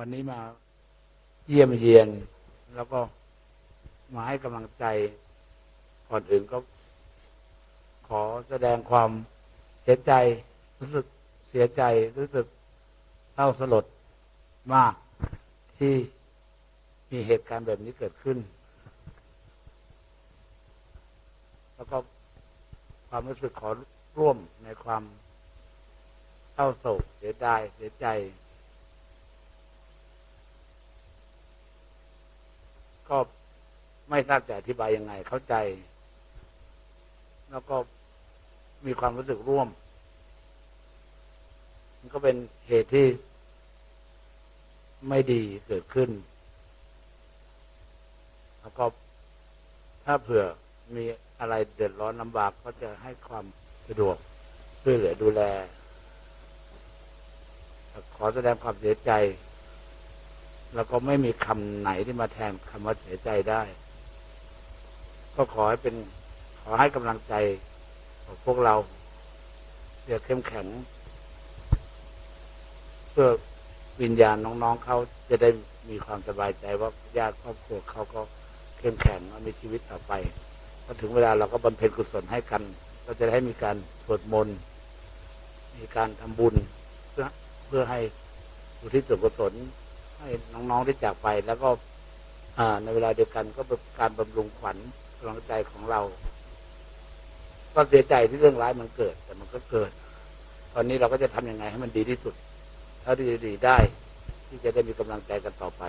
วันนี้มาเยี่ยมเยียน แล้วก็มาให้กำลังใจ ก่อนอื่นก็ขอแสดงความเสียใจ รู้สึกเสียใจ รู้สึกเศร้าสลดมากที่มีเหตุการณ์แบบนี้เกิดขึ้น แล้วก็ความรู้สึกขอร่วมในความเศร้าโศกเสียดายเสียใจ ก็ไม่ทราบจะอธิบายยังไง เข้าใจ แล้วก็มีความรู้สึกร่วม มันก็เป็นเหตุที่ไม่ดีเกิดขึ้น แล้วก็ถ้าเผื่อมีอะไรเดือดร้อนลำบากก็จะให้ความสะดวกช่วยเหลือดูแล ขอแสดงความเสียใจ แล้วก็ไม่มีคำไหนที่มาแทนคำว่าเสียใจได้ ก็ขอให้เป็นขอให้กำลังใจของพวกเราเพื่อเข้มแข็ง เพื่อวิญญาณน้องๆเขาจะได้มีความสบายใจว่าญาติครอบครัวเขาก็เข้มแข็งมีชีวิตต่อไปพอถึงเวลาเราก็บำเพ็ญกุศลให้กัน ก็จะได้มีการสวดมนต์มีการทำบุญ เพื่อเพื่อให้อุทิศส่วนกุศล ให้น้องๆได้จากไป แล้วก็ในเวลาเดียวกันก็เป็นการบำรุงขวัญกำลังใจของเรา ก็เสียใจที่เรื่องร้ายมันเกิด แต่มันก็เกิด ตอนนี้เราก็จะทำยังไงให้มันดีที่สุด ถ้าดีๆได้ ที่จะได้มีกำลังใจกันต่อไป